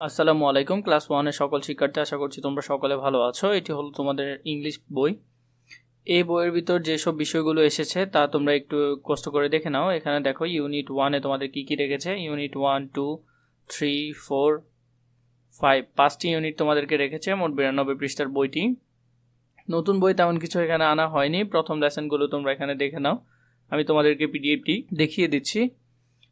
আসসালামু আলাইকুম। ক্লাস ওয়ানের সকল শিক্ষার্থী, আশা করছি তোমরা সকলে ভালো আছো। এটি হলো তোমাদের ইংলিশ বই। এই বইয়ের ভিতর যেসব বিষয়গুলো এসেছে, তা তোমরা একটু কষ্ট করে দেখে নাও। এখানে দেখো ইউনিট ওয়ানে তোমাদের কি কি রেখেছে? Unit one two three four five পাঁচটি ইউনিট তোমাদেরকে রেখেছে, মোট বিরানব্বই পৃষ্ঠার বইটি। নতুন বই তেমন কিছু এখানে আনা হয়নি। প্রথম লেসনগুলো তোমরা এখানে দেখে নাও। আমি তোমাদেরকে পিডিএফটি দেখিয়ে দিচ্ছি।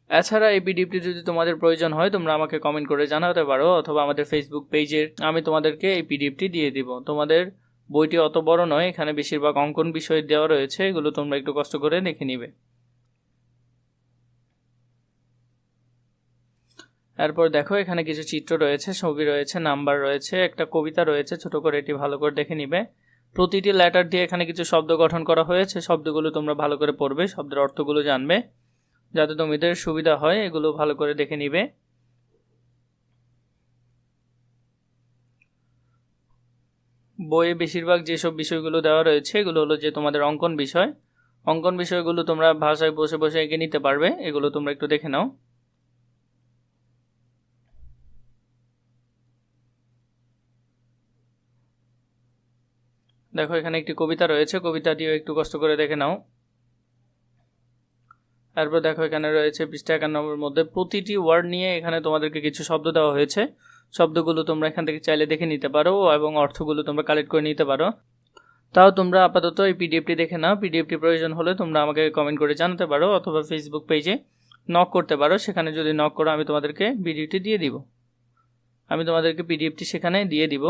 এছাড়া এই পিডিএফটি যদি তোমাদের প্রয়োজন হয়, তোমরা আমাকে কমেন্ট করে জানাতে পারো, অথবা আমাদের ফেসবুক পেজে আমি তোমাদেরকে এই পিডিএফটি দিয়ে দিব। তোমাদের বইটি অত বড় নয়, এখানে বেশিরভাগ অঙ্কন বিষয় দেওয়া রয়েছে, এগুলো তোমরা একটু কষ্ট করে দেখে নিবে। এরপর দেখো, এখানে কিছু চিত্র রয়েছে, ছবি রয়েছে, নাম্বার রয়েছে, একটা কবিতা রয়েছে, ছোট করে এটি ভালো করে দেখে নিবে। প্রতিটি লেটার দিয়ে এখানে কিছু শব্দ গঠন করা হয়েছে, শব্দগুলো তোমরা ভালো করে পড়বে, শব্দের অর্থগুলো জানবে। যাতে তোমাদের সুবিধা হয়, এগুলো ভালো করে দেখে নিবে। বইয়ে বেশিরভাগ যেসব বিষয়গুলো দেওয়া রয়েছে, এগুলো হলো যে তোমাদের অঙ্কন বিষয়। অঙ্কন বিষয়গুলো তোমরা ভাষায় বসে বসে এঁকে নিতে পারবে, এগুলো তোমরা একটু দেখে নাও। দেখো, এখানে একটি কবিতা রয়েছে, কবিতাটিও একটু কষ্ট করে দেখে নাও। তারপর দেখো এখানে রয়েছে পৃষ্ঠা একান্নবের মধ্যে প্রতিটি ওয়ার্ড নিয়ে এখানে তোমাদেরকে কিছু শব্দ দেওয়া হয়েছে। শব্দগুলো তোমরা এখান থেকে চাইলে দেখে নিতে পারো এবং অর্থগুলো তোমরা কালেক্ট করে নিতে পারো। তাও তোমরা আপাতত এই পিডিএফটি দেখে নাও। পিডিএফটি প্রয়োজন হলে তোমরা আমাকে কমেন্ট করে জানাতে পারো অথবা ফেসবুক পেজে নক করতে পারো। সেখানে যদি নক করো, আমি তোমাদেরকে ভিডিওটি দিয়ে দিব। আমি তোমাদেরকে পিডিএফটি সেখানে দিয়ে দিব।